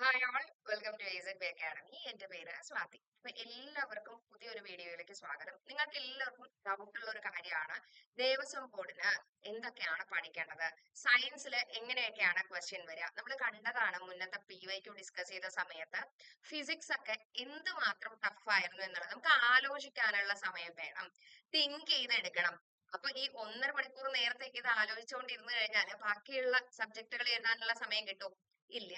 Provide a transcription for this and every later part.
Hi all welcome to S B academy എന്റെ പേര് സ്വാതി. അപ്പൊ എല്ലാവർക്കും പുതിയൊരു വീഡിയോയിലേക്ക് സ്വാഗതം. നിങ്ങൾക്ക് എല്ലാവർക്കും ഡൗട്ട് ഉള്ള ഒരു കാര്യമാണ്. ദേവസ്വം ബോർഡിന് എന്തൊക്കെയാണ് പഠിക്കേണ്ടത്? സയൻസിൽ എങ്ങനെയൊക്കെയാണ് ക്വസ്റ്റ്യൻ വരിക? നമ്മൾ കണ്ടതാണ് മുന്നത്തെ പി വൈക്ക് ഡിസ്കസ് ചെയ്ത സമയത്ത് ഫിസിക്സ് ഒക്കെ എന്തുമാത്രം ടഫ് ആയിരുന്നു എന്നുള്ളത്. നമുക്ക് ആലോചിക്കാനുള്ള സമയം വേണം. തിങ്ക് ചെയ്തെടുക്കണം. അപ്പൊ ഈ ഒന്നര മണിക്കൂർ നേരത്തേക്ക് ഇത് ആലോചിച്ചുകൊണ്ടിരുന്നു കഴിഞ്ഞാൽ ബാക്കിയുള്ള സബ്ജക്റ്റുകൾ എഴുതാനുള്ള സമയം കിട്ടും. ഇല്ല.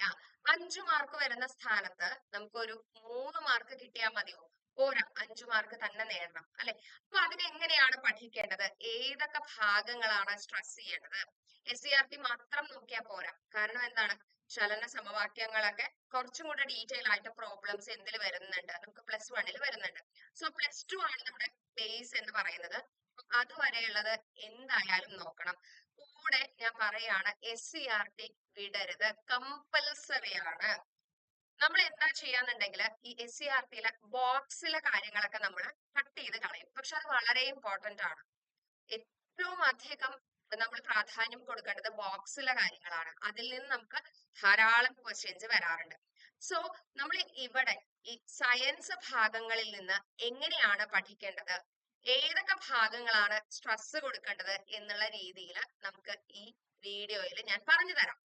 അഞ്ചു മാർക്ക് വരുന്ന സ്ഥാനത്ത് നമുക്കൊരു മൂന്ന് മാർക്ക് കിട്ടിയാൽ മതിയോ? പോരാ അഞ്ചു മാർക്ക് തന്നെ നേടണം അല്ലെ? അപ്പൊ അതിനെങ്ങനെയാണ് പഠിക്കേണ്ടത്? ഏതൊക്കെ ഭാഗങ്ങളാണ് സ്ട്രെസ് ചെയ്യേണ്ടത്? എസ് സി ആർ ടി മാത്രം നോക്കിയാൽ പോരാ. കാരണം എന്താണ്? ചലന സമവാക്യങ്ങളൊക്കെ കുറച്ചും കൂടെ ഡീറ്റെയിൽ ആയിട്ട് പ്രോബ്ലംസ് എന്തിൽ വരുന്നുണ്ട്? നമുക്ക് പ്ലസ് വണ്ണിൽ വരുന്നുണ്ട്. സോ പ്ലസ് ടു ആണ് നമ്മുടെ ബേസ് എന്ന് പറയുന്നത്. അതുവരെയുള്ളത് എന്തായാലും നോക്കണം. കൂടെ ഞാൻ പറയാണ് എസ് സി ആർ ടി വിടരുത്. കമ്പൽസറി ആണ് നമ്മൾ എന്താ ചെയ്യാന്നുണ്ടെങ്കിൽ ഈ എസ് സി ആർ ടിയിലെ ബോക്സിലെ കാര്യങ്ങളൊക്കെ നമ്മൾ കട്ട് ചെയ്ത് കളയും. പക്ഷെ അത് വളരെ ഇമ്പോർട്ടന്റ് ആണ്. ഏറ്റവും അധികം നമ്മൾ പ്രാധാന്യം കൊടുക്കേണ്ടത് ബോക്സിലെ കാര്യങ്ങളാണ്. അതിൽ നിന്ന് നമുക്ക് ധാരാളം ക്വസ്റ്റ്യൻസ് വരാറുണ്ട്. സോ നമ്മൾ ഇവിടെ ഈ സയൻസ് ഭാഗങ്ങളിൽ നിന്ന് എങ്ങനെയാണ് പഠിക്കേണ്ടത്? ഏതൊക്കെ ഭാഗങ്ങളാണ് സ്ട്രെസ് കൊടുക്കേണ്ടത് എന്നുള്ള രീതിയിൽ നമുക്ക് ഈ വീഡിയോയിൽ ഞാൻ പറഞ്ഞു തരാം.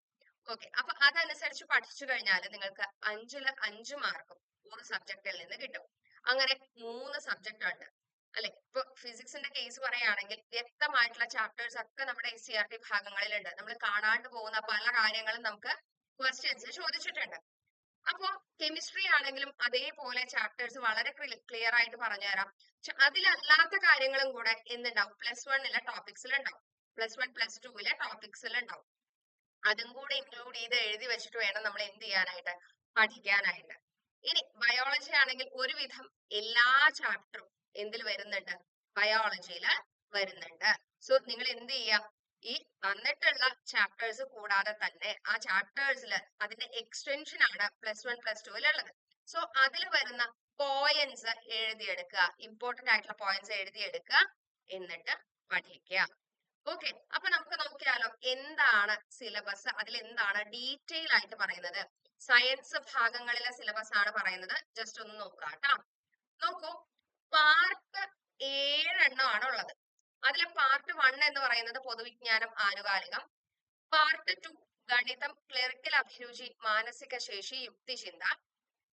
ഓക്കെ അപ്പൊ അതനുസരിച്ച് പഠിച്ചു കഴിഞ്ഞാൽ നിങ്ങൾക്ക് അഞ്ചിൽ അഞ്ച് മാർക്കും ഒരു സബ്ജക്റ്റിൽ നിന്ന് കിട്ടും. അങ്ങനെ മൂന്ന് സബ്ജക്റ്റ് ഉണ്ട്. അല്ലെ? ഇപ്പൊ ഫിസിക്സിന്റെ കേസ് പറയുകയാണെങ്കിൽ വ്യക്തമായിട്ടുള്ള ചാപ്റ്റേഴ്സ് ഒക്കെ നമ്മുടെ എസ് സി ആർ ടി ഭാഗങ്ങളിലുണ്ട്. നമ്മൾ കാണാണ്ട് പോകുന്ന പല കാര്യങ്ങളും നമുക്ക് ക്വസ്റ്റ്യൻസ് ചോദിച്ചിട്ടുണ്ട്. അപ്പോ കെമിസ്ട്രി ആണെങ്കിലും അതേപോലെ ചാപ്റ്റേഴ്സ് വളരെ ക്ലിയർ ആയിട്ട് പറഞ്ഞുതരാം അതിലല്ലാത്ത കാര്യങ്ങളും കൂടെ എന്തുണ്ടാവും? പ്ലസ് വണ്ണിലെ ടോപ്പിക്സിൽ ഉണ്ടാവും. പ്ലസ് വൺ പ്ലസ് ടുവിലെ ടോപ്പിക്സിൽ ഉണ്ടാവും. അതും കൂടെ ഇൻക്ലൂഡ് ചെയ്ത് എഴുതി വെച്ചിട്ട് വേണം നമ്മൾ എന്ത് ചെയ്യാനായിട്ട്? പഠിക്കാനായിട്ട്. ഇനി ബയോളജി ആണെങ്കിൽ ഒരുവിധം എല്ലാ ചാപ്റ്ററും എന്തിൽ വരുന്നുണ്ട്? ബയോളജിയിൽ വരുന്നുണ്ട്. സോ നിങ്ങൾ എന്ത് ചെയ്യാം? ഈ തന്നിട്ടുള്ള ചാപ്റ്റേഴ്സ് കൂടാതെ തന്നെ ആ ചാപ്റ്റേഴ്സിൽ അതിന്റെ എക്സ്റ്റൻഷൻ ആണ് പ്ലസ് വൺ പ്ലസ് ടുവിൽ ഉള്ളത്. സോ അതിൽ വരുന്ന പോയിന്റ്സ് എഴുതിയെടുക്കുക. ഇമ്പോർട്ടന്റ് ആയിട്ടുള്ള പോയിന്റ്സ് എഴുതിയെടുക്കുക. എന്നിട്ട് പഠിക്കുക. ഓക്കെ അപ്പൊ നമുക്ക് നോക്കിയാലോ എന്താണ് സിലബസ് അതിൽ എന്താണ് ഡീറ്റെയിൽ ആയിട്ട് പറയുന്നത്? സയൻസ് ഭാഗങ്ങളിലെ സിലബസ് ആണ് പറയുന്നത്. ജസ്റ്റ് ഒന്ന് നോക്കുക കേട്ടോ. നോക്കൂ. പാർട്ട് ഏഴെണ്ണം ഉള്ളത്. അതിലെ പാർട്ട് വൺ എന്ന് പറയുന്നത് പൊതുവിജ്ഞാനം ആനുകാലികം. പാർട്ട് ടു ഗണിതം ക്ലറിക്കൽ അഭിരുചി മാനസിക ശേഷി യുക്തിചിന്ത.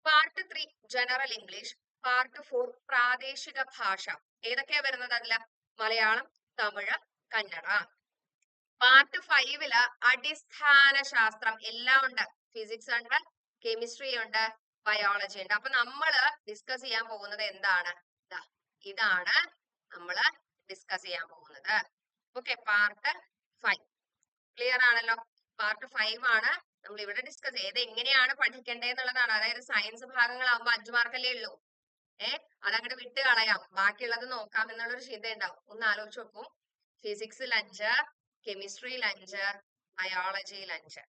Part three general English part four പ്രാദേശിക ഭാഷ. ഏതൊക്കെയാ വരുന്നത് അതിൽ? മലയാളം തമിഴ് കന്നഡ. പാർട്ട് ഫൈവിൽ അടിസ്ഥാന ശാസ്ത്രം എല്ലാം ഉണ്ട്. ഫിസിക്സ് ഉണ്ട് കെമിസ്ട്രി ഉണ്ട് ബയോളജി ഉണ്ട്. അപ്പൊ നമ്മൾ ഡിസ്കസ് ചെയ്യാൻ പോകുന്നത് എന്താണ്? ഇതാണ് നമ്മൾ ഡിസ്കസ് ചെയ്യാൻ പോകുന്നത്. ഓക്കെ പാർട്ട് ഫൈവ് ക്ലിയർ ആണല്ലോ? പാർട്ട് ഫൈവ് ആണ്. നമ്മൾ ഇവിടെ ഡിസ്കസ് ചെയ്ത് എങ്ങനെയാണ് പഠിക്കേണ്ടതെന്നുള്ളതാണ്. അതായത് സയൻസ് ഭാഗങ്ങളാകുമ്പോ അഞ്ചു മാർക്കല്ലേ ഉള്ളൂ. ഏഹ് അതങ്ങോട്ട് വിട്ട് കളയാം. ബാക്കിയുള്ളത് നോക്കാം എന്നുള്ളൊരു ചിന്ത ഉണ്ടാവും. ഒന്ന് ആലോചിച്ച് നോക്കും. ഫിസിക്സിൽ അഞ്ച് കെമിസ്ട്രിയിൽ അഞ്ച് ബയോളജിയിൽ അഞ്ച്.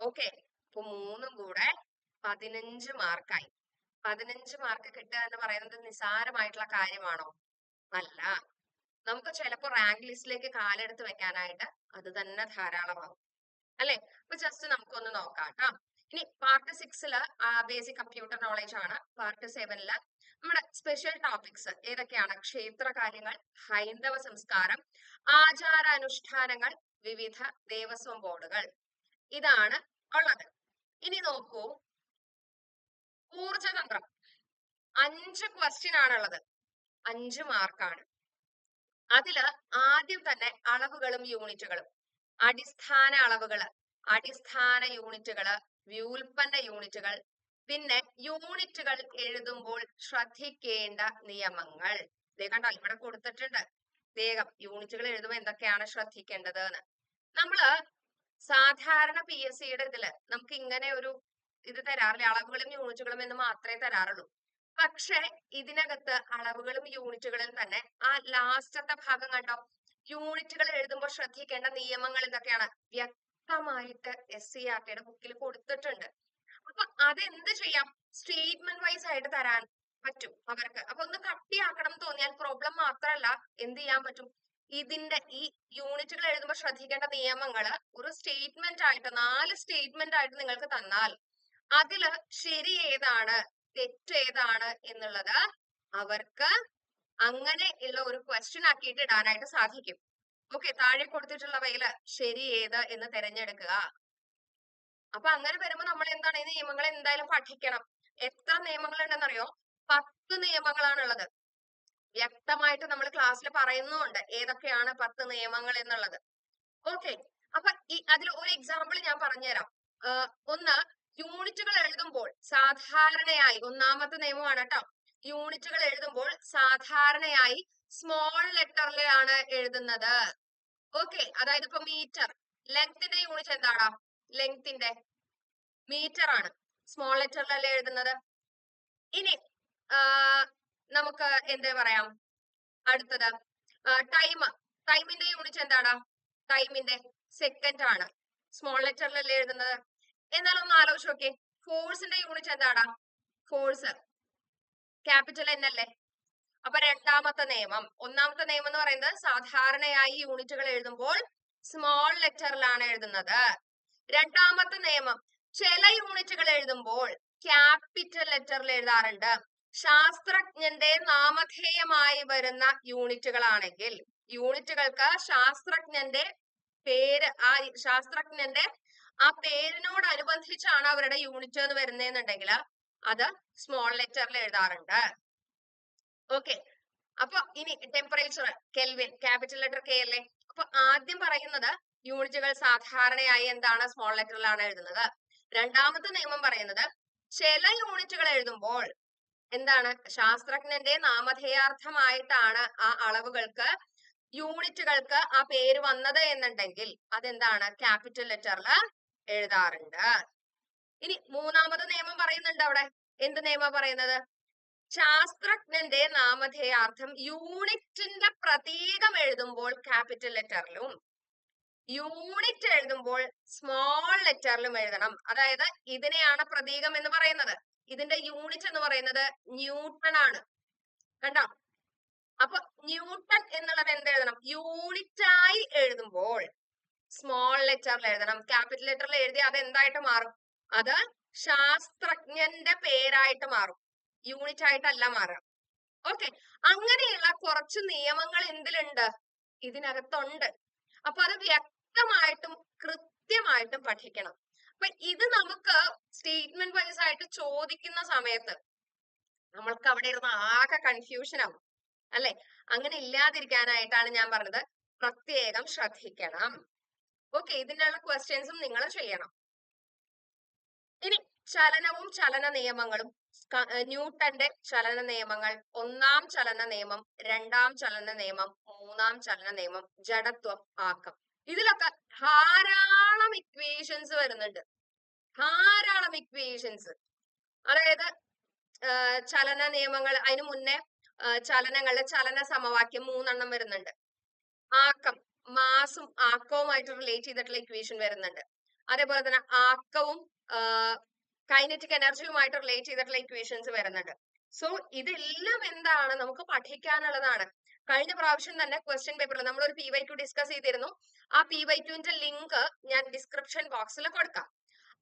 ഓക്കെ അപ്പൊ മൂന്നും കൂടെ പതിനഞ്ച് മാർക്കായി പതിനഞ്ച് മാർക്ക് കിട്ടുക എന്ന് പറയുന്നത് നിസാരമായിട്ടുള്ള കാര്യമാണോ? അല്ല. നമുക്ക് ചിലപ്പോ റാങ്ക് ലിസ്റ്റിലേക്ക് കാലെടുത്ത് വെക്കാനായിട്ട് അത് തന്നെ ധാരാളമാവും. അല്ലെ? അപ്പൊ ജസ്റ്റ് നമുക്കൊന്ന് നോക്കാം ഇനി പാർട്ട് സിക്സിൽ ബേസിക് കമ്പ്യൂട്ടർ നോളജ് ആണ്. പാർട്ട് സെവനിൽ നമ്മുടെ സ്പെഷ്യൽ ടോപ്പിക്സ് ഏതൊക്കെയാണ്? ക്ഷേത്ര കാര്യങ്ങൾ ഹൈന്ദവ സംസ്കാരം ആചാരാനുഷ്ഠാനങ്ങൾ വിവിധ ദേവസ്വം ബോർഡുകൾ. ഇതാണ് ഉള്ളത്. ഇനി നോക്കൂ. ഊർജതന്ത്രം. അഞ്ച് ക്വസ്റ്റ്യൻ ആണുള്ളത്. അഞ്ച് മാർക്കാണ്. അതിൽ ആദ്യം തന്നെ അളവുകളും യൂണിറ്റുകളും അടിസ്ഥാന അളവുകൾ അടിസ്ഥാന യൂണിറ്റുകൾ വ്യൂൽപ്പന്ന യൂണിറ്റുകൾ പിന്നെ യൂണിറ്റുകൾ എഴുതുമ്പോൾ ശ്രദ്ധിക്കേണ്ട നിയമങ്ങൾ. ദേ കണ്ടോ ഇവിടെ കൊടുത്തിട്ടുണ്ട്. വേഗം യൂണിറ്റുകൾ എഴുതുമ്പോൾ എന്തൊക്കെയാണ് ശ്രദ്ധിക്കേണ്ടത് എന്ന് നമ്മൾ സാധാരണ പി എസ് സിയുടെ ഇതിൽ നമുക്ക് ഇങ്ങനെ ഒരു ഇത് തരാറില്ല അളവുകളും യൂണിറ്റുകളും എന്ന് മാത്രമേ തരാറുള്ളൂ. പക്ഷെ ഇതിനകത്ത് അളവുകളും യൂണിറ്റുകളും തന്നെ. ആ ലാസ്റ്റത്തെ ഭാഗം കണ്ടോ? യൂണിറ്റുകൾ എഴുതുമ്പോൾ ശ്രദ്ധിക്കേണ്ട നിയമങ്ങൾ എന്തൊക്കെയാണ് വ്യക്തമായിട്ട് എസ് സി ആർ ടിയുടെ ബുക്കിൽ കൊടുത്തിട്ടുണ്ട്. അപ്പൊ അതെന്ത് ചെയ്യാം? സ്റ്റേറ്റ്മെന്റ് വൈസ് ആയിട്ട് തരാൻ പറ്റും അവർക്ക്. അപ്പൊ ഒന്ന് കട്ടിയാക്കണം തോന്നിയാൽ പ്രോബ്ലം മാത്രമല്ല എന്ത് ചെയ്യാൻ പറ്റും? ഇതിന്റെ ഈ യൂണിറ്റുകൾ എഴുതുമ്പോൾ ശ്രദ്ധിക്കേണ്ട നിയമങ്ങൾ ഒരു സ്റ്റേറ്റ്മെന്റ് ആയിട്ട് നാല് സ്റ്റേറ്റ്മെന്റ് ആയിട്ട് നിങ്ങൾക്ക് തന്നാൽ അതിൽ ശരി ഏതാണ്? തെറ്റ് ഏതാണ് എന്നുള്ളത് അവർക്ക് അങ്ങനെ ഉള്ള ഒരു ക്വസ്റ്റ്യൻ ആക്കിയിട്ട് ഇടാനായിട്ട് സാധിക്കും. ഓക്കെ താഴെ കൊടുത്തിട്ടുള്ളവയിൽ ശരി ഏത് എന്ന് തിരഞ്ഞെടുക്കുക. അപ്പൊ അങ്ങനെ വരുമ്പോ നമ്മൾ എന്താണ്? ഈ നിയമങ്ങൾ എന്തായാലും പഠിക്കണം. എത്ര നിയമങ്ങൾ ഉണ്ടെന്നറിയോ പത്ത് നിയമങ്ങളാണുള്ളത്. വ്യക്തമായിട്ട് നമ്മൾ ക്ലാസ്സിൽ പറയുന്നുമുണ്ട് ഏതൊക്കെയാണ് പത്ത് നിയമങ്ങൾ എന്നുള്ളത്. ഓക്കെ അപ്പൊ ഈ അതിൽ ഒരു എക്സാമ്പിൾ ഞാൻ പറഞ്ഞുതരാം. ഒന്ന് യൂണിറ്റുകൾ എഴുതുമ്പോൾ സാധാരണയായി ഒന്നാമത്തെ നിയമമാണ് കേട്ടോ. യൂണിറ്റുകൾ എഴുതുമ്പോൾ സാധാരണയായി സ്മോൾ ലെറ്ററിലാണ് എഴുതുന്നത്. ഓക്കെ അതായത് ഇപ്പൊ മീറ്റർ ലെങ്ത്തിന്റെ യൂണിറ്റ് എന്താടാ? ലെങ്ത്തിന്റെ മീറ്റർ ആണ്. സ്മോൾ ലെറ്ററിലല്ലേ എഴുതുന്നത്? ഇനി നമുക്ക് എന്താ പറയാം? അടുത്തത് ടൈം ടൈമിന്റെ യൂണിറ്റ് എന്താടാ? ടൈമിന്റെ സെക്കൻഡ് ആണ്. സ്മോൾ ലെറ്ററിലല്ലേ എഴുതുന്നത്? എന്നാൽ ഒന്ന് ആലോചിച്ച് നോക്കേ ഫോഴ്സിന്റെ യൂണിറ്റ് എന്താടാ? ഫോഴ്സ് ക്യാപിറ്റൽ എൻ അല്ലേ അപ്പൊ രണ്ടാമത്തെ നിയമം. ഒന്നാമത്തെ നിയമം എന്ന് പറയുന്നത് സാധാരണയായി യൂണിറ്റുകൾ എഴുതുമ്പോൾ സ്മോൾ ലെറ്ററിലാണ് എഴുതുന്നത്. രണ്ടാമത്തെ നിയമം. ചില യൂണിറ്റുകൾ എഴുതുമ്പോൾ ക്യാപിറ്റൽ ലെറ്ററിൽ എഴുതാറുണ്ട്. ശാസ്ത്രജ്ഞന്റെ നാമധേയമായി വരുന്ന യൂണിറ്റുകളാണെങ്കിൽ യൂണിറ്റുകൾക്ക് ശാസ്ത്രജ്ഞന്റെ പേര് ആ ശാസ്ത്രജ്ഞന്റെ ആ പേരിനോട് പേരിനോടനുബന്ധിച്ചാണ് അവരുടെ യൂണിറ്റ് എന്ന് വരുന്നതെന്നുണ്ടെങ്കിൽ അത് സ്മോൾ ലെറ്ററിൽ എഴുതാറുണ്ട്. ഓക്കെ. അപ്പൊ ഇനി temperature kelvin capital letter K അല്ലേ? അപ്പൊ ആദ്യം പറയുന്നത് യൂണിറ്റുകൾ സാധാരണയായി എന്താണ്? സ്മോൾ ലെറ്ററിലാണ് എഴുതുന്നത്. രണ്ടാമത്തെ നിയമം പറയുന്നത് ചില യൂണിറ്റുകൾ എഴുതുമ്പോൾ എന്താണ്? ശാസ്ത്രജ്ഞന്റെ നാമധേയാർത്ഥമായിട്ടാണ് ആ അളവുകൾക്ക് യൂണിറ്റുകൾക്ക് ആ പേര് വന്നത് എന്നുണ്ടെങ്കിൽ അതെന്താണ്? ക്യാപിറ്റൽ ലെറ്ററിൽ എഴുതാറുണ്ട്. ഇനി മൂന്നാമത് നിയമം പറയുന്നുണ്ട് അവിടെ. എന്ത് നിയമം പറയുന്നത്? ശാസ്ത്രജ്ഞന്റെ നാമധേയാർത്ഥം യൂണിറ്റിന്റെ പ്രതീകം എഴുതുമ്പോൾ ക്യാപിറ്റൽ ലെറ്ററിലും യൂണിറ്റ് എഴുതുമ്പോൾ സ്മോൾ ലെറ്ററിലും എഴുതണം. അതായത് ഇതിനെയാണ് പ്രതീകം എന്ന് പറയുന്നത്. ഇതിന്റെ യൂണിറ്റ് എന്ന് പറയുന്നത് ന്യൂട്ടൺ ആണ്. കണ്ടോ? അപ്പൊ ന്യൂട്ടൺ എന്നുള്ളത് എന്ത് എഴുതണം? യൂണിറ്റായി എഴുതുമ്പോൾ സ്മോൾ ലെറ്ററിൽ എഴുതണം. ക്യാപിറ്റൽ ലെറ്ററിൽ എഴുതി അത് എന്തായിട്ട് മാറും? അത് ശാസ്ത്രജ്ഞന്റെ പേരായിട്ട് മാറും. യൂണിറ്റ് ആയിട്ടല്ല മാറുക. ഓക്കെ അങ്ങനെയുള്ള കുറച്ച് നിയമങ്ങൾ എന്തിലുണ്ട്? ഇതിനകത്തുണ്ട്. അപ്പൊ അത് വ്യക്തമായിട്ടും കൃത്യമായിട്ടും പഠിക്കണം. അപ്പൊ ഇത് നമുക്ക് സ്റ്റേറ്റ്മെന്റ് വൈസ് ആയിട്ട് ചോദിക്കുന്ന സമയത്ത് നമ്മൾക്ക് അവിടെ ഇരുന്ന് ആകെ കൺഫ്യൂഷൻ ആവും. അല്ലെ? അങ്ങനെ ഇല്ലാതിരിക്കാനായിട്ടാണ് ഞാൻ പറഞ്ഞത്. പ്രത്യേകം ശ്രദ്ധിക്കണം. ഓക്കെ ഇതിനുള്ള ക്വസ്റ്റ്യൻസും നിങ്ങൾ ചെയ്യണം. ഇനി ചലനവും ചലന നിയമങ്ങളും. ന്യൂട്ടന്റെ ചലന നിയമങ്ങൾ ഒന്നാം ചലന നിയമം രണ്ടാം ചലന നിയമം മൂന്നാം ചലന നിയമം ജഡത്വം ആക്കം. ഇതിലൊക്കെ ധാരാളം ഇക്വേഷൻസ് വരുന്നുണ്ട്. ധാരാളം ഇക്വേഷൻസ് അതായത് ചലന നിയമങ്ങൾ അതിനു മുന്നേ ചലനങ്ങളുടെ ചലന സമവാക്യം മൂന്നെണ്ണം വരുന്നുണ്ട്. ആക്കം. മാസും ആക്കവുമായിട്ട് റിലേറ്റ് ചെയ്തിട്ടുള്ള ഇക്വേഷൻ വരുന്നുണ്ട്. അതേപോലെ തന്നെ ആക്കവും കൈനറ്റിക് എനർജിയുമായിട്ട് റിലേറ്റ് ചെയ്തിട്ടുള്ള ഇക്വേഷൻസ് വരുന്നുണ്ട്. സോ ഇതെല്ലാം എന്താണ്? നമുക്ക് പഠിക്കാനുള്ളതാണ്. കഴിഞ്ഞ പ്രാവശ്യം തന്നെ ക്വസ്റ്റ്യൻ പേപ്പറിൽ നമ്മൾ ഒരു പി വൈ ക്യു ഡിസ്കസ് ചെയ്തിരുന്നു. ആ പി വൈ ക്യുവിന്റെ ലിങ്ക് ഞാൻ ഡിസ്ക്രിപ്ഷൻ ബോക്സിൽ കൊടുക്കാം.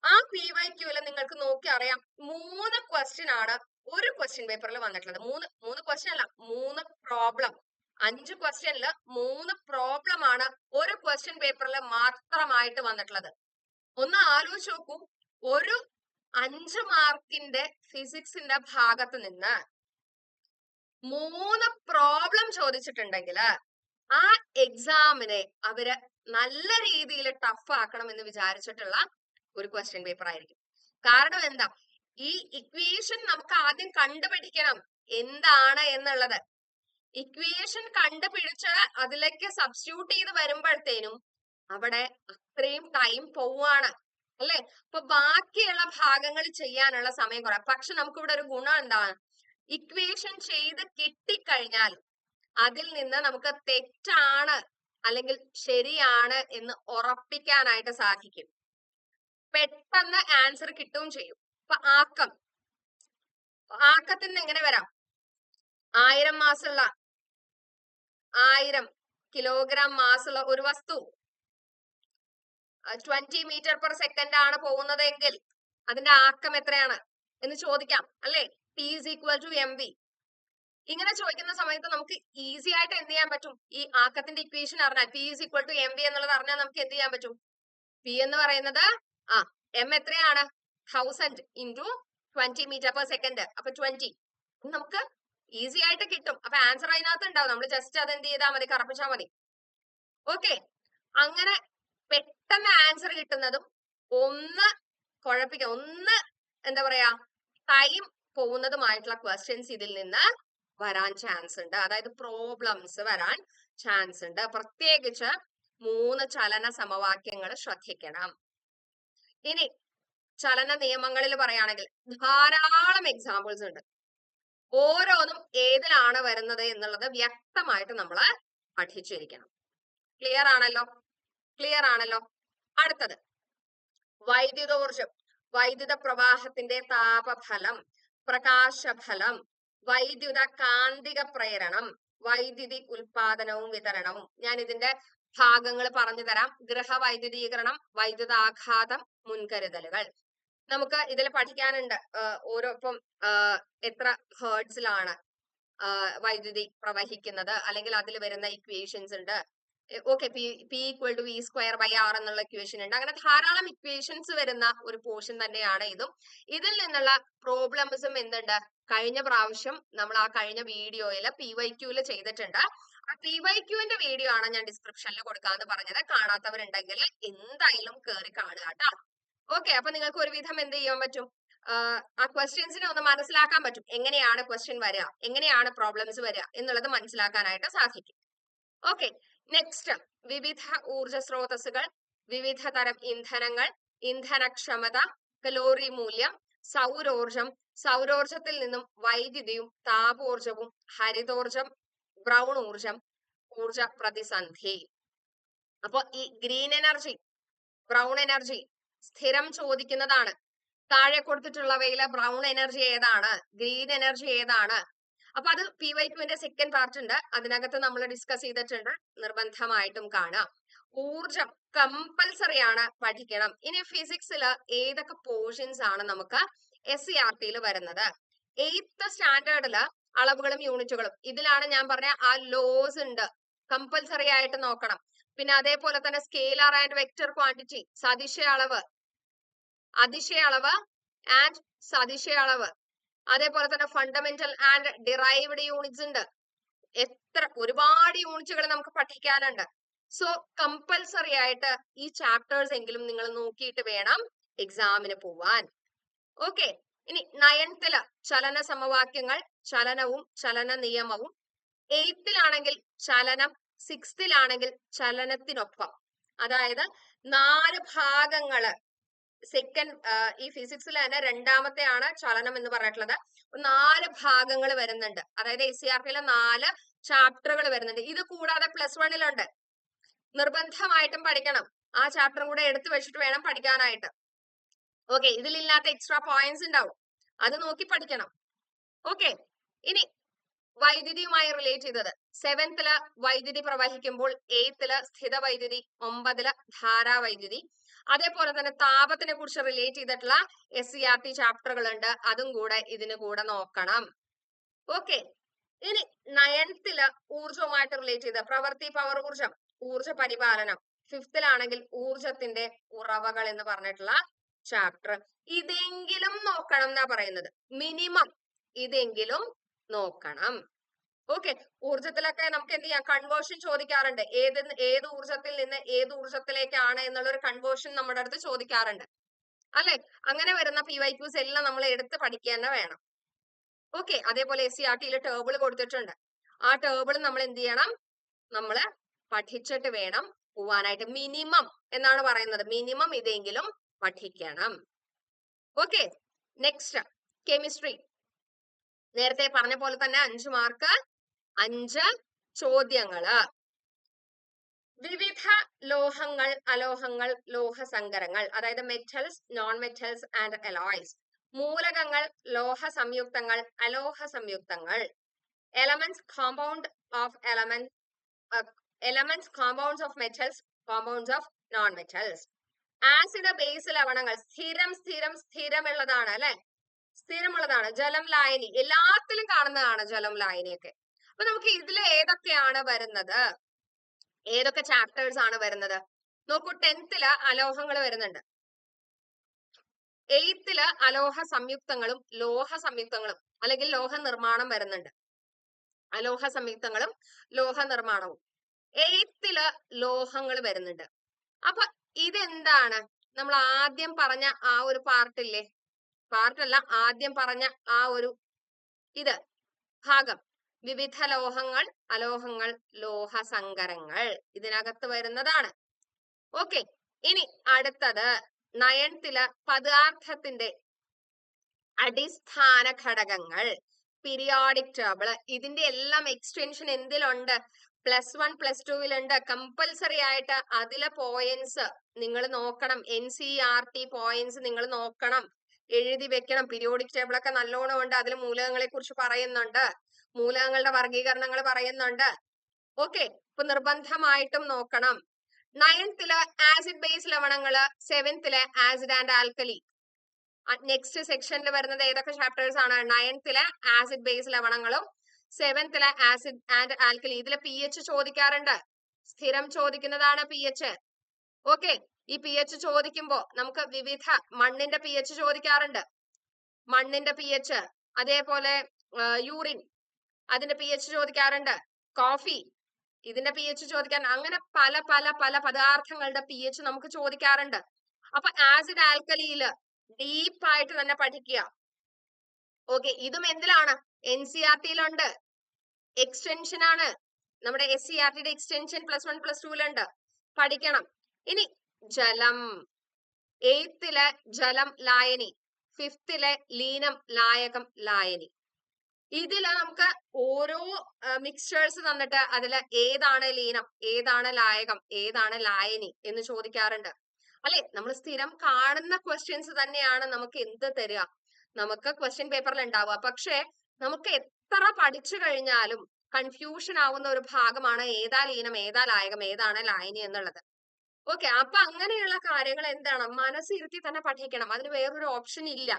ആ പി വൈ ക്യൂൽ നിങ്ങൾക്ക് നോക്കി അറിയാം മൂന്ന് ക്വസ്റ്റ്യൻ ആണ് ഒരു ക്വസ്റ്റ്യൻ പേപ്പറിൽ വന്നിട്ടുള്ളത്. മൂന്ന് മൂന്ന് ക്വസ്റ്റ്യൻ അല്ല മൂന്ന് പ്രോബ്ലം അഞ്ച് ക്വസ്റ്റ്യനിൽ മൂന്ന് പ്രോബ്ലം ആണ് ഒരു ക്വസ്റ്റ്യൻ പേപ്പറിൽ മാത്രമായിട്ട് വന്നിട്ടുള്ളത്. ഒന്ന് ആലോചിച്ച് നോക്കൂ. ഒരു അഞ്ച് മാർക്കിന്റെ ഫിസിക്സിന്റെ ഭാഗത്ത് നിന്ന് മൂന്ന് പ്രോബ്ലം ചോദിച്ചിട്ടുണ്ടെങ്കിൽ ആ എക്സാമിനെ അവർ നല്ല രീതിയിൽ ടഫ് ആക്കണം എന്ന് വിചാരിച്ചിട്ടുള്ള ഒരു ക്വസ്റ്റ്യൻ പേപ്പർ ആയിരിക്കും. കാരണം എന്താ? ഈ ഇക്വേഷൻ നമുക്ക് ആദ്യം കണ്ടുപിടിക്കണം. എന്താണ് എന്നുള്ളത്. ഇക്വേഷൻ കണ്ടുപിടിച്ച് അതിലേക്ക് സബ്സ്റ്റിറ്റ്യൂട്ട് ചെയ്ത് വരുമ്പോഴത്തേനും അവിടെ അത്രയും ടൈം പോവാണ് അല്ലെ? അപ്പൊ ബാക്കിയുള്ള ഭാഗങ്ങൾ ചെയ്യാനുള്ള സമയം കുറേ പക്ഷെ നമുക്ക് ഇവിടെ ഒരു ഗുണം എന്താണ്? ഇക്വേഷൻ ചെയ്ത് കിട്ടിക്കഴിഞ്ഞാൽ അതിൽ നിന്ന് നമുക്ക് തെറ്റാണ് അല്ലെങ്കിൽ ശരിയാണ് എന്ന് ഉറപ്പിക്കാനായിട്ട് സാധിക്കും. പെട്ടെന്ന് ആൻസർ കിട്ടുകയും ചെയ്യും. അപ്പൊ ആക്കം. ആക്കത്തിന് എങ്ങനെ വരാം? ആയിരം മാസുള്ള ആയിരം കിലോഗ്രാം മാസുള്ള ഒരു വസ്തു. ട്വന്റി മീറ്റർ പെർ സെക്കൻഡ് ആണ് പോകുന്നത് എങ്കിൽ അതിന്റെ ആക്കം എത്രയാണ് എന്ന് ചോദിക്കാം അല്ലെ? P is equal to M V ഇങ്ങനെ ചോദിക്കുന്ന സമയത്ത് നമുക്ക് ഈസി ആയിട്ട് എന്ത് ചെയ്യാൻ പറ്റും? ഈ ആക്കത്തിന്റെ ഇക്വേഷൻ അറിഞ്ഞാൽ P is equal to M V എന്നുള്ളത് അറിഞ്ഞാൽ നമുക്ക് എന്ത് ചെയ്യാൻ പറ്റും? പി എന്ന് പറയുന്നത് ആ എം എത്രയാണ്? Thousand into twenty metre per second അപ്പൊ ട്വന്റി നമുക്ക് ഈസി ആയിട്ട് കിട്ടും. അപ്പൊ ആൻസർ അതിനകത്ത് ഉണ്ടാവും. നമ്മൾ ജസ്റ്റ് അത് എന്ത് ചെയ്താൽ മതി? കറപ്പിച്ചാൽ മതി. ഓക്കെ അങ്ങനെ പെട്ടെന്ന് ആൻസർ കിട്ടുന്നതും ഒന്ന് കുഴപ്പിക്കാം ഒന്ന് എന്താ പറയാ ടൈം പോകുന്നതുമായിട്ടുള്ള ക്വസ്റ്റ്യൻസ് ഇതിൽ നിന്ന് വരാൻ ചാൻസ് ഉണ്ട്. അതായത് പ്രോബ്ലംസ് വരാൻ ചാൻസ് ഉണ്ട്. പ്രത്യേകിച്ച് മൂന്ന് ചലന സമവാക്യങ്ങൾ ശ്രദ്ധിക്കണം. ഇനി ചലന നിയമങ്ങളിൽ പറയുകയാണെങ്കിൽ ധാരാളം എക്സാമ്പിൾസ് ഉണ്ട്. ഓരോന്നും ഏതിലാണ് വരുന്നത് എന്നുള്ളത് വ്യക്തമായിട്ട് നമ്മൾ പഠിച്ചിരിക്കണം. ക്ലിയർ ആണല്ലോ? ക്ലിയർ ആണല്ലോ? അടുത്തത്. വൈദ്യുത വൈദ്യുതോർജം വൈദ്യുത പ്രവാഹത്തിന്റെ താപഫലം പ്രകാശഫലം വൈദ്യുത കാന്തിക പ്രേരണം വൈദ്യുതി ഉൽപാദനവും വിതരണവും. ഞാൻ ഇതിന്റെ ഭാഗങ്ങൾ പറഞ്ഞു തരാം ഗൃഹവൈദ്യുതീകരണം വൈദ്യുതാഘാതം മുൻകരുതലുകൾ. നമുക്ക് ഇതിൽ പഠിക്കാനുണ്ട്. ഓരോ ഇപ്പം എത്ര ഹേർട്സിലാണ് വൈദ്യുതി പ്രവഹിക്കുന്നത് അല്ലെങ്കിൽ അതിൽ വരുന്ന ഇക്വേഷൻസ് ഉണ്ട്. Okay P P equal to V square by R എന്നുള്ള ഇക്വേഷൻ ഉണ്ട്. അങ്ങനെ ധാരാളം ഇക്വേഷൻസ് വരുന്ന ഒരു പോർഷൻ തന്നെയാണ് ഇതും. ഇതിൽ നിന്നുള്ള പ്രോബ്ലംസും എന്തുണ്ട്? കഴിഞ്ഞ പ്രാവശ്യം നമ്മൾ ആ കഴിഞ്ഞ വീഡിയോയിൽ പി വൈ ക്യൂൽ ചെയ്തിട്ടുണ്ട്. ആ പി വൈ ക്യൂവിന്റെ വീഡിയോ ആണ് ഞാൻ ഡിസ്ക്രിപ്ഷനിൽ കൊടുക്കാന്ന് പറഞ്ഞത്. കാണാത്തവരുണ്ടെങ്കിൽ എന്തായാലും കയറി കാണുക കേട്ടോ. ഓക്കെ അപ്പൊ നിങ്ങൾക്ക് ഒരുവിധം എന്ത് ചെയ്യാൻ പറ്റും? ആ ക്വസ്റ്റ്യൻസിനെ ഒന്ന് മനസ്സിലാക്കാൻ പറ്റും. എങ്ങനെയാണ് ക്വസ്റ്റ്യൻ വരിക എങ്ങനെയാണ് പ്രോബ്ലംസ് വരിക എന്നുള്ളത് മനസ്സിലാക്കാനായിട്ട് സാധിക്കും. ഓക്കെ നെക്സ്റ്റ് വിവിധ ഊർജ സ്രോതസ്സുകൾ വിവിധ തരം ഇന്ധനങ്ങൾ ഇന്ധനക്ഷമത കലോറി മൂല്യം സൗരോർജം. സൗരോർജത്തിൽ നിന്നും വൈദ്യുതിയും താപോർജവും ഹരിതോർജം ബ്രൗൺ ഊർജം ഊർജ പ്രതിസന്ധി. അപ്പൊ ഈ ഗ്രീൻ എനർജി ബ്രൗൺ എനർജി സ്ഥിരം ചോദിക്കുന്നതാണ്. താഴെ കൊടുത്തിട്ടുള്ളവയിലെ ബ്രൗൺ എനർജി ഏതാണ്? ഗ്രീൻ എനർജി ഏതാണ്? അപ്പൊ അത് പി വൈ ക്യുവിന്റെ സെക്കൻഡ് പാർട്ട് ഉണ്ട്. അതിനകത്ത് നമ്മൾ ഡിസ്കസ് ചെയ്തിട്ടുണ്ട്. നിർബന്ധമായിട്ടും കാണാം. ഊർജം കമ്പൽസറി ആണ്. പഠിക്കണം. ഇനി ഫിസിക്സിൽ ഏതൊക്കെ പോർഷൻസ് ആണ് നമുക്ക് എസ് സി ആർ ടിയിൽ വരുന്നത്? എയ്ത്ത് സ്റ്റാൻഡേർഡിൽ അളവുകളും യൂണിറ്റുകളും ഇതിലാണ് ഞാൻ പറഞ്ഞ ആ ലോസ് ഉണ്ട്. കമ്പൽസറി ആയിട്ട് നോക്കണം. പിന്നെ അതേപോലെ തന്നെ സ്കെയിലർ ആൻഡ് വെക്ടർ ക്വാണ്ടിറ്റി സദിശ അളവ്. അതിശയ അളവ് ആൻഡ് സതിശയ അളവ്. അതേപോലെ തന്നെ ഫണ്ടമെന്റൽ ആൻഡ് ഡിറൈവ്ഡ് യൂണിറ്റ്സ് ഉണ്ട്. എത്ര ഒരുപാട് യൂണിറ്റുകൾ നമുക്ക് പഠിക്കാനുണ്ട്. സോ കമ്പൽസറി ആയിട്ട് ഈ ചാപ്റ്റേഴ്സ് എങ്കിലും നിങ്ങൾ നോക്കിയിട്ട് വേണം എക്സാമിന് പോവാൻ. ഓക്കെ ഇനി നയൻത്തിൽ ചലന സമവാക്യങ്ങൾ ചലനവും ചലന നിയമവും. എയ്ത്തിലാണെങ്കിൽ ചലനം സിക്സ്ത്തിലാണെങ്കിൽ ചലനത്തിനൊപ്പം. അതായത് നാല് ഭാഗങ്ങൾ. സെക്കൻഡ് ഈ ഫിസിക്സിൽ തന്നെ രണ്ടാമത്തെ ആണ് ചലനം എന്ന് പറഞ്ഞിട്ടുള്ളത്. നാല് ഭാഗങ്ങൾ വരുന്നുണ്ട്. അതായത് എസ് സി ആർ ടിയിലെ നാല് ചാപ്റ്ററുകൾ വരുന്നുണ്ട്. ഇത് കൂടാതെ പ്ലസ് വണ്ണിലുണ്ട് നിർബന്ധമായിട്ടും പഠിക്കണം. ആ ചാപ്റ്ററും കൂടെ എടുത്തു വെച്ചിട്ട് വേണം പഠിക്കാനായിട്ട്. ഓക്കെ ഇതിലില്ലാത്ത എക്സ്ട്രാ പോയിന്റ്സ് ഉണ്ടാവും. അത് നോക്കി പഠിക്കണം. ഓക്കെ ഇനി വൈദ്യുതിയുമായി റിലേറ്റ് ചെയ്തത്. സെവൻത്തിൽ വൈദ്യുതി പ്രവഹിക്കുമ്പോൾ എയ്ത്തിൽ സ്ഥിത വൈദ്യുതി ഒമ്പതിൽ ധാരാവൈദ്യുതി അതേപോലെ തന്നെ താപത്തിനെ കുറിച്ച് റിലേറ്റ് ചെയ്തിട്ടുള്ള എസ് സി ആർ ടി ചാപ്റ്ററുകൾ ഉണ്ട്. അതും കൂടെ ഇതിന് കൂടെ നോക്കണം. ഓക്കെ ഇനി നയൻത്തിൽ ഊർജവുമായിട്ട് റിലേറ്റ് ചെയ്ത പ്രവൃത്തി പവർ ഊർജം ഊർജ പരിപാലനം. ഫിഫ്തിലാണെങ്കിൽ ഊർജത്തിന്റെ ഉറവകൾ എന്ന് പറഞ്ഞിട്ടുള്ള ചാപ്റ്റർ ഇതെങ്കിലും നോക്കണം എന്നാ പറയുന്നത്. മിനിമം ഇതെങ്കിലും നോക്കണം. ഓക്കെ. ഊർജത്തിലൊക്കെ നമുക്ക് എന്ത് ചെയ്യാം? കൺവേർഷൻ ചോദിക്കാറുണ്ട്. ഏത് ഏത് ഊർജത്തിൽ നിന്ന് ഏത് ഊർജത്തിലേക്കാണ് എന്നുള്ള ഒരു കൺവേർഷൻ നമ്മുടെ അടുത്ത് ചോദിക്കാറുണ്ട്. അല്ലെ? അങ്ങനെ വരുന്ന പി വൈ ക്യൂസ് എല്ലാം നമ്മൾ എടുത്ത് പഠിക്കുക വേണം. ഓക്കെ. അതേപോലെ എസ് സി ആർ ടിയിൽ ടേബിൾ കൊടുത്തിട്ടുണ്ട്. ആ ടേബിൾ നമ്മൾ എന്ത് ചെയ്യണം? നമ്മൾ പഠിച്ചിട്ട് വേണം പോവാനായിട്ട്. മിനിമം എന്നാണ് പറയുന്നത്. മിനിമം ഇതെങ്കിലും പഠിക്കണം. ഓക്കെ. നെക്സ്റ്റ് കെമിസ്ട്രി നേരത്തെ പറഞ്ഞ പോലെ തന്നെ അഞ്ച് മാർക്ക് അഞ്ച് ചോദ്യങ്ങൾ വിവിധ ലോഹങ്ങൾ അലോഹങ്ങൾ ലോഹസങ്കരങ്ങൾ അതായത് metals non metals and alloys മൂലകങ്ങൾ ലോഹ സംയുക്തങ്ങൾ അലോഹ സംയുക്തങ്ങൾ elements compound of element elements compounds of metals compounds of non metals acid base ലവണങ്ങൾ സ്ഥിരം സ്ഥിരം സ്ഥിരമുള്ളതാണ് അല്ലെ? സ്ഥിരമുള്ളതാണ്. ജലം ലായനി. എല്ലാത്തിലും കാണുന്നതാണ് ജലം ലായനിയൊക്കെ. അപ്പൊ നമുക്ക് ഇതിൽ ഏതൊക്കെയാണ് വരുന്നത്? ഏതൊക്കെ ചാപ്റ്റേഴ്സ് ആണ് വരുന്നത്? നോക്കൂ ടെൻത്തിൽ അലോഹങ്ങൾ വരുന്നുണ്ട്. എയ്ത്തിൽ അലോഹ സംയുക്തങ്ങളും ലോഹ സംയുക്തങ്ങളും അല്ലെങ്കിൽ ലോഹ നിർമ്മാണം വരുന്നുണ്ട്. അലോഹ സംയുക്തങ്ങളും ലോഹ നിർമ്മാണവും. എയ്ത്തിൽ ലോഹങ്ങൾ വരുന്നുണ്ട്. അപ്പൊ ഇതെന്താണ്? നമ്മൾ ആദ്യം പറഞ്ഞ ആ ഒരു പാർട്ടില്ലേ പാർട്ടല്ല ആദ്യം പറഞ്ഞ ആ ഒരു ഇത്. ഭാഗം. വിവിധ ലോഹങ്ങൾ അലോഹങ്ങൾ ലോഹസങ്കരങ്ങൾ. ഇതിനകത്ത് വരുന്നതാണ്. ഓക്കെ. ഇനി അടുത്തത് നയൻത്തിൽ പദാർത്ഥത്തിന്റെ അടിസ്ഥാന ഘടകങ്ങൾ. പീരിയോഡിക് ടേബിൾ ഇതിന്റെ എല്ലാം എക്സ്റ്റെൻഷൻ എന്തിലുണ്ട്? പ്ലസ് വൺ പ്ലസ് ടുവിലുണ്ട്. കമ്പൽസറി ആയിട്ട് അതിലെ പോയിന്റ്സ് നിങ്ങൾ നോക്കണം. N C R T points നിങ്ങൾ നോക്കണം. എഴുതി വെക്കണം. പീരിയോഡിക് ടേബിൾ ഒക്കെ നല്ലോണം ഉണ്ട്. അതിൽ മൂലകങ്ങളെ കുറിച്ച് പറയുന്നുണ്ട്. മൂലകങ്ങളുടെ വർഗീകരണങ്ങൾ പറയുന്നുണ്ട്. ഓക്കെ ഇപ്പൊ നിർബന്ധമായിട്ടും നോക്കണം. നയൻത്തിൽ ആസിഡ് ബേസ് ലവണങ്ങൾ സെവൻത്തിൽ ആസിഡ് ആൻഡ് ആൽക്കലി നെക്സ്റ്റ് സെക്ഷനിൽ വരുന്നത് ഏതൊക്കെ ചാപ്റ്റേഴ്സ് ആണ്? നയൻത്തിലെ ആസിഡ് ബേസ് ലവണങ്ങളും സെവൻത്തിലെ ആസിഡ് ആൻഡ് ആൽക്കലി ഇതിലെ പി എച്ച് ചോദിക്കാറുണ്ട്. സ്ഥിരം ചോദിക്കുന്നതാണ് പി എച്ച് ഓക്കെ ഈ പി എച്ച് ചോദിക്കുമ്പോ നമുക്ക് വിവിധ മണ്ണിന്റെ പി എച്ച് ചോദിക്കാറുണ്ട്. മണ്ണിന്റെ പി എച്ച് അതേപോലെ യൂറിൻ അതിന്റെ പി എച്ച് ചോദിക്കാറുണ്ട്. കോഫി ഇതിന്റെ പി എച്ച് ചോദിക്കാൻ അങ്ങനെ പല പല പല പദാർത്ഥങ്ങളുടെ പി എച്ച് നമുക്ക് ചോദിക്കാറുണ്ട്. അപ്പൊ ആസിഡ് ആൽക്കലിയിൽ ഡീപ്പായിട്ട് തന്നെ പഠിക്കുക. ഓക്കെ ഇതും എന്തിലാണ്? എൻ സി ആർ ടിയിലുണ്ട് എക്സ്റ്റൻഷൻ ആണ്. നമ്മുടെ എസ് സി ആർ ടിയുടെ എക്സ്റ്റൻഷൻ പ്ലസ് വൺ പ്ലസ് ടുവിലുണ്ട് പഠിക്കണം. ഇനി ജലം എയ്ത്തിലെ ജലം ലായനി ഫിഫ്തിലെ ലീനം ലായകം ലായനി. ഇതിൽ നമുക്ക് ഓരോ മിക്സ്ചേഴ്സ് തന്നിട്ട് അതിൽ ഏതാണ് ലീനം ഏതാണ് ലായകം ഏതാണ് ലായനി എന്ന് ചോദിക്കാറുണ്ട്. അല്ലെ? നമ്മൾ സ്ഥിരം കാണുന്ന ക്വസ്റ്റ്യൻസ് തന്നെയാണ് നമുക്ക് എന്ത് തരിക? നമുക്ക് ക്വസ്റ്റ്യൻ പേപ്പറിൽ ഉണ്ടാവുക. പക്ഷെ നമുക്ക് എത്ര പഠിച്ചു കഴിഞ്ഞാലും കൺഫ്യൂഷൻ ആവുന്ന ഒരു ഭാഗമാണ് ഏതാ ലീനം ഏതാ ലായകം ഏതാണ് ലായനി എന്നുള്ളത്. ഓക്കെ അപ്പൊ അങ്ങനെയുള്ള കാര്യങ്ങൾ എന്താണ്? മനസ്സിരുത്തി തന്നെ പഠിക്കണം. അതിന് വേറൊരു ഓപ്ഷൻ ഇല്ല.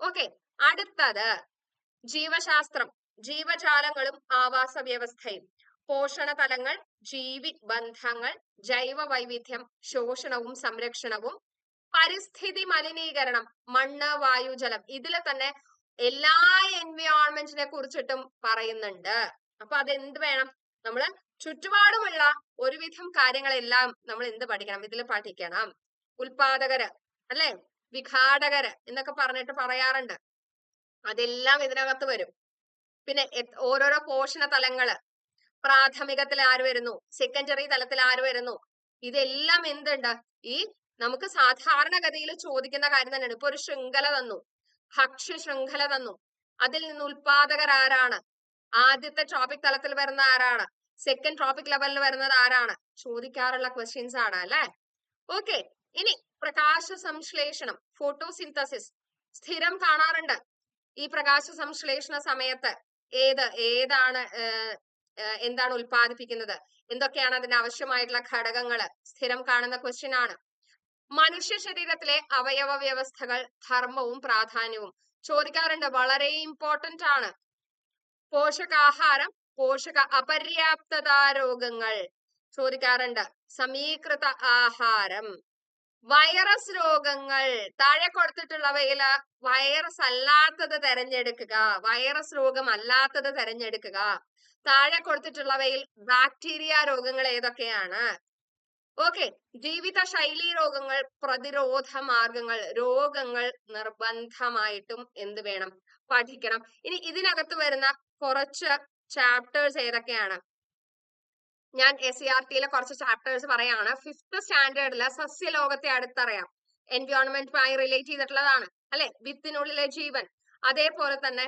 ഓക്കെ അടുത്തത് ജീവശാസ്ത്രം. ജീവജാലങ്ങളും ആവാസ വ്യവസ്ഥയും പോഷണ തലങ്ങൾ ജീവി ബന്ധങ്ങൾ ജൈവ വൈവിധ്യം ശോഷണവും സംരക്ഷണവും പരിസ്ഥിതി മലിനീകരണം മണ്ണ് വായു ജലം. ഇതിൽ തന്നെ എല്ലാ എൻവയോൺമെന്റിനെ കുറിച്ചിട്ടും പറയുന്നുണ്ട്. അപ്പൊ അതെന്ത് വേണം? നമ്മൾ ചുറ്റുപാടുമുള്ള ഒരുവിധം കാര്യങ്ങളെല്ലാം നമ്മൾ എന്ത് പഠിക്കണം? ഇതിൽ പഠിക്കണം. ഉൽപാദകര് അല്ലെ? വിഘാടകര് എന്നൊക്കെ പറഞ്ഞിട്ട് പറയാറുണ്ട്. അതെല്ലാം ഇതിനകത്ത് വരും. പിന്നെ ഓരോരോ പോഷണ തലങ്ങൾ. പ്രാഥമികത്തിൽ ആര് വരുന്നു? സെക്കൻഡറി തലത്തിൽ ആര് വരുന്നു? ഇതെല്ലാം എന്തുണ്ട്? ഈ നമുക്ക് സാധാരണഗതിയിൽ ചോദിക്കുന്ന കാര്യം തന്നെയാണ്. ഇപ്പൊ ഒരു ശൃംഖല തന്നു. ഭക്ഷ്യ ശൃംഖല തന്നു. അതിൽ നിന്ന് ഉൽപാദകർ ആരാണ് ആദ്യത്തെ ടോപ്പിക് തലത്തിൽ വരുന്ന ആരാണ്? സെക്കൻഡ് ട്രോപ്പിക് ലെവലിൽ വരുന്നത് ആരാണ്? ചോദിക്കാറുള്ള ക്വസ്റ്റ്യൻസ് ആണ് അല്ലെ? ഓക്കെ ഇനി പ്രകാശ സംശ്ലേഷണം ഫോട്ടോസിന്തസിസ് സ്ഥിരം കാണാറുണ്ട്. ഈ പ്രകാശ സംശ്ലേഷണ സമയത്ത് ഏത് ഏതാണ് എന്താണ് ഉൽപ്പാദിപ്പിക്കുന്നത്? എന്തൊക്കെയാണ് അതിന് ആവശ്യമായിട്ടുള്ള ഘടകങ്ങൾ സ്ഥിരം കാണുന്ന ക്വസ്റ്റ്യൻ ആണ്. മനുഷ്യ ശരീരത്തിലെ അവയവ വ്യവസ്ഥകൾ ധർമ്മവും പ്രാധാന്യവും ചോദിക്കാറുണ്ട് വളരെ ഇമ്പോർട്ടന്റ് ആണ്. പോഷകാഹാരം പോഷക അപര്യാപ്തത രോഗങ്ങൾ. ചോദിക്കാറുണ്ട്. സമീകൃത ആഹാരം. വൈറസ് രോഗങ്ങൾ. താഴെ കൊടുത്തിട്ടുള്ളവയിൽ വൈറസ് അല്ലാത്തത് തെരഞ്ഞെടുക്കുക. വൈറസ് രോഗം അല്ലാത്തത് തെരഞ്ഞെടുക്കുക. താഴെ കൊടുത്തിട്ടുള്ളവയിൽ ബാക്ടീരിയ രോഗങ്ങൾ ഏതൊക്കെയാണ്? ഓക്കെ. ജീവിത ശൈലി രോഗങ്ങൾ പ്രതിരോധ മാർഗങ്ങൾ രോഗങ്ങൾ നിർബന്ധമായിട്ടും എന്ത് വേണം? പഠിക്കണം. ഇനി ഇതിനകത്ത് വരുന്ന കുറച്ച് ചാപ്റ്റേഴ്സ് ഏതൊക്കെയാണ്? ഞാൻ എസ് സി ആർ ടിയിലെ കുറച്ച് ചാപ്റ്റേഴ്സ് പറയാണ്. ഫിഫ്ത്ത് സ്റ്റാൻഡേർഡിലെ സസ്യലോകത്തെ അടുത്തറിയാം. എൻവയോൺമെന്റുമായി റിലേറ്റ് ചെയ്തിട്ടുള്ളതാണ് അല്ലെ? വിത്തിനുള്ളിലെ ജീവൻ. അതേപോലെ തന്നെ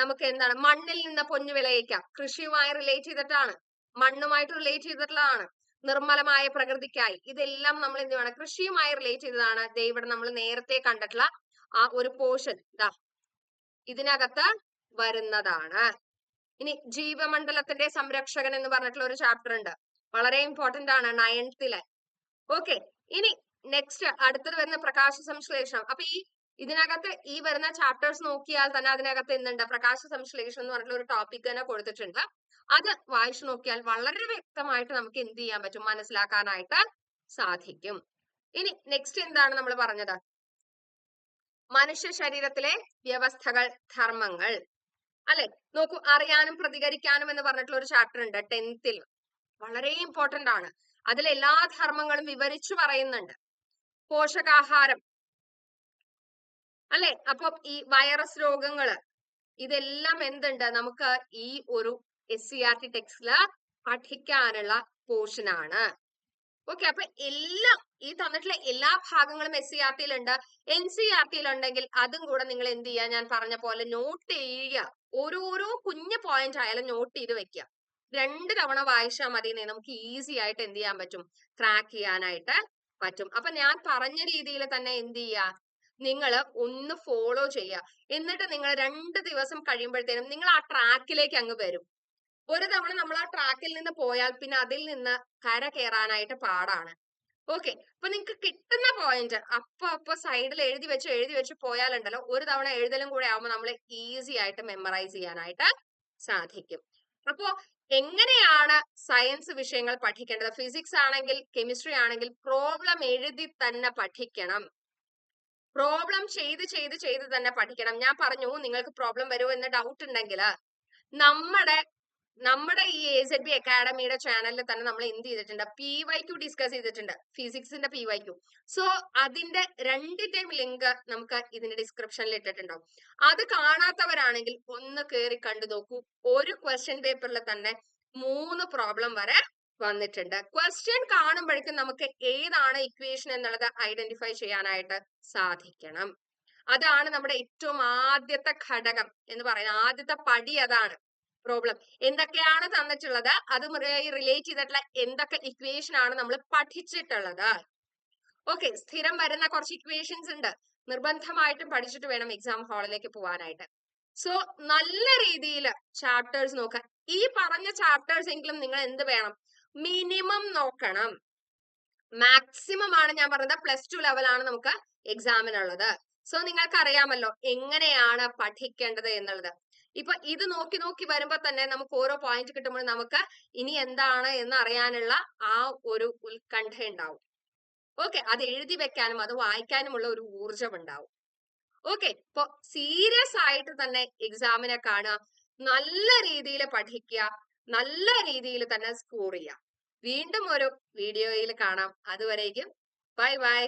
നമുക്ക് എന്താണ്? മണ്ണിൽ നിന്ന് പൊന്നു വിളയിക്കാം. കൃഷിയുമായി റിലേറ്റ് ചെയ്തിട്ടാണ്. മണ്ണുമായിട്ട് റിലേറ്റ് ചെയ്തിട്ടുള്ളതാണ്. നിർമ്മലമായ പ്രകൃതിക്കായി. ഇതെല്ലാം നമ്മൾ എന്ത് വേണം കൃഷിയുമായി റിലേറ്റ് ചെയ്തതാണ്. ഇവിടെ നമ്മൾ നേരത്തെ കണ്ടിട്ടുള്ള ആ ഒരു പോർഷൻ ഇതാ ഇതിനകത്ത് വരുന്നതാണ്. ഇനി ജീവമണ്ഡലത്തിന്റെ സംരക്ഷകൻ എന്ന് പറഞ്ഞിട്ടുള്ള ഒരു ചാപ്റ്റർ ഉണ്ട്. വളരെ ഇമ്പോർട്ടന്റ് ആണ് നയൻത്തിലെ. ഓക്കെ ഇനി നെക്സ്റ്റ് അടുത്തത് വരുന്ന പ്രകാശ സംശ്ലേഷണം. അപ്പൊ ഈ ഇതിനകത്ത് ഈ വരുന്ന ചാപ്റ്റേഴ്സ് നോക്കിയാൽ തന്നെ അതിനകത്ത് എന്തുണ്ട്? പ്രകാശ സംശ്ലേഷണം എന്ന് പറഞ്ഞിട്ടുള്ള ഒരു ടോപ്പിക് തന്നെ കൊടുത്തിട്ടുണ്ട്. അത് വായിച്ചു നോക്കിയാൽ വളരെ വ്യക്തമായിട്ട് നമുക്ക് എന്ത് ചെയ്യാൻ പറ്റും? മനസ്സിലാക്കാനായിട്ട് സാധിക്കും. ഇനി നെക്സ്റ്റ് എന്താണ് നമ്മൾ പറഞ്ഞത്? മനുഷ്യ ശരീരത്തിലെ വ്യവസ്ഥകൾ ധർമ്മങ്ങൾ. അല്ലെ? നോക്കൂ അറിയാനും പ്രതികരിക്കാനും എന്ന് പറഞ്ഞിട്ടുള്ള ഒരു ചാപ്റ്റർ ഉണ്ട് ടെൻത്തിൽ വളരെ ഇമ്പോർട്ടന്റ് ആണ്. അതിൽ എല്ലാ ധർമ്മങ്ങളും വിവരിച്ചു പറയുന്നുണ്ട്. പോഷകാഹാരം. അല്ലെ? അപ്പൊ ഈ വൈറസ് രോഗങ്ങൾ ഇതെല്ലാം എന്തുണ്ട്? നമുക്ക് ഈ ഒരു എസ് സി ആർ ടി ടെക്സ്റ്റിൽ പഠിക്കാനുള്ള പോർഷൻ ആണ്. ഓക്കെ അപ്പൊ എല്ലാം ഈ തന്നിട്ടുള്ള എല്ലാ ഭാഗങ്ങളും എസ് സി ആർ ടിയിലുണ്ട് എൻ സി ആർ ടിയിൽ ഉണ്ടെങ്കിൽ അതും കൂടെ നിങ്ങൾ എന്ത് ചെയ്യുക? ഞാൻ പറഞ്ഞ പോലെ നോട്ട് ചെയ്യുക. ഓരോരോ കുഞ്ഞു പോയിന്റ് ആയാലും നോട്ട് ചെയ്ത് വെക്കുക. രണ്ട് തവണ വായിച്ചാൽ മതി നമുക്ക് ഈസി ആയിട്ട് എന്ത് ചെയ്യാൻ പറ്റും? ട്രാക്ക് ചെയ്യാനായിട്ട് പറ്റും. അപ്പൊ ഞാൻ പറഞ്ഞ രീതിയിൽ തന്നെ എന്ത് ചെയ്യുക? നിങ്ങൾ ഒന്ന് ഫോളോ ചെയ്യുക. എന്നിട്ട് നിങ്ങൾ രണ്ട് ദിവസം കഴിയുമ്പോഴത്തേനും നിങ്ങൾ ആ ട്രാക്കിലേക്ക് അങ്ങ് വരും. ഒരു തവണ നമ്മൾ ആ ട്രാക്കിൽ നിന്ന് പോയാൽ പിന്നെ അതിൽ നിന്ന് കര കയറാനായിട്ട് പാടാണ്. ഓക്കെ അപ്പൊ നിങ്ങൾക്ക് കിട്ടുന്ന പോയിന്റ് അപ്പൊ അപ്പൊ സൈഡിൽ എഴുതി വെച്ച് എഴുതി വെച്ച് പോയാലുണ്ടല്ലോ ഒരു തവണ എഴുതലും കൂടെ ആവുമ്പോൾ നമ്മൾ ഈസി ആയിട്ട് മെമ്മറൈസ് ചെയ്യാനായിട്ട് സാധിക്കും. അപ്പോ എങ്ങനെയാണ് സയൻസ് വിഷയങ്ങൾ പഠിക്കേണ്ടത്? ഫിസിക്സ് ആണെങ്കിൽ കെമിസ്ട്രി ആണെങ്കിൽ പ്രോബ്ലം എഴുതി തന്നെ പഠിക്കണം. പ്രോബ്ലം ചെയ്ത് ചെയ്ത് ചെയ്ത് തന്നെ പഠിക്കണം. ഞാൻ പറഞ്ഞു നിങ്ങൾക്ക് പ്രോബ്ലം വരുമോ? എന്ന് ഡൗട്ട് ഉണ്ടെങ്കിൽ നമ്മുടെ നമ്മുടെ ഈ എ സെഡ് ബി അക്കാഡമിയുടെ ചാനലിൽ തന്നെ നമ്മൾ എന്ത് ചെയ്തിട്ടുണ്ട്? പി വൈ ക്യു ഡിസ്കസ് ചെയ്തിട്ടുണ്ട്. ഫിസിക്സിന്റെ പി വൈ ക്യു സോ അതിന്റെ രണ്ട് ടൈം ലിങ്ക് നമുക്ക് ഇതിന്റെ ഡിസ്ക്രിപ്ഷനിൽ ഇട്ടിട്ടുണ്ടാവും. അത് കാണാത്തവരാണെങ്കിൽ ഒന്ന് കയറി കണ്ടു നോക്കൂ. ഒരു ക്വസ്റ്റ്യൻ പേപ്പറിൽ തന്നെ മൂന്ന് പ്രോബ്ലം വരെ വന്നിട്ടുണ്ട്. ക്വസ്റ്റ്യൻ കാണുമ്പോഴേക്കും നമുക്ക് ഏതാണ് ഇക്വേഷൻ എന്നുള്ളത് ഐഡന്റിഫൈ ചെയ്യാനായിട്ട് സാധിക്കണം. അതാണ് നമ്മുടെ ഏറ്റവും ആദ്യത്തെ ഘടകം എന്ന് പറയുന്നത്. ആദ്യത്തെ പടി അതാണ്. പ്രോബ്ലം എന്തൊക്കെയാണ് തന്നിട്ടുള്ളത്? അതുമായി റിലേറ്റ് ചെയ്തിട്ടുള്ള എന്തൊക്കെ ഇക്വേഷൻ ആണ് നമ്മൾ പഠിച്ചിട്ടുള്ളത്? ഓക്കെ സ്ഥിരം വരുന്ന കുറച്ച് ഇക്വേഷൻസ് ഉണ്ട്. നിർബന്ധമായിട്ടും പഠിച്ചിട്ട് വേണം എക്സാം ഹാളിലേക്ക് പോകാനായിട്ട് സോ നല്ല രീതിയിൽ ചാപ്റ്റേഴ്സ് നോക്കുക ഈ പറഞ്ഞ ചാപ്റ്റേഴ്സ് എങ്കിലും നിങ്ങൾ എന്ത് വേണം? മിനിമം നോക്കണം. മാക്സിമം ആണ് ഞാൻ പറഞ്ഞത്. പ്ലസ് ടു ലെവലാണ് നമുക്ക് എക്സാമിനുള്ളത് സോ നിങ്ങൾക്ക് അറിയാമല്ലോ എങ്ങനെയാണ് പഠിക്കേണ്ടത് എന്നുള്ളത്. ഇപ്പൊ ഇത് നോക്കി നോക്കി വരുമ്പോ തന്നെ നമുക്ക് ഓരോ പോയിന്റ് കിട്ടുമ്പോൾ നമുക്ക് ഇനി എന്താണ് എന്ന് അറിയാനുള്ള ആ ഒരു ഉത്കണ്ഠ ഉണ്ടാവും. ഓക്കെ അത് എഴുതി വെക്കാനും അത് വായിക്കാനുമുള്ള ഒരു ഊർജം ഉണ്ടാവും. ഓക്കെ ഇപ്പൊ സീരിയസ് ആയിട്ട് തന്നെ എക്സാമിനെ കാണുക നല്ല രീതിയിൽ പഠിക്കുക നല്ല രീതിയിൽ തന്നെ സ്കോർ ചെയ്യുക. വീണ്ടും ഒരു വീഡിയോയിൽ കാണാം. അതുവരേക്കും ബൈ ബൈ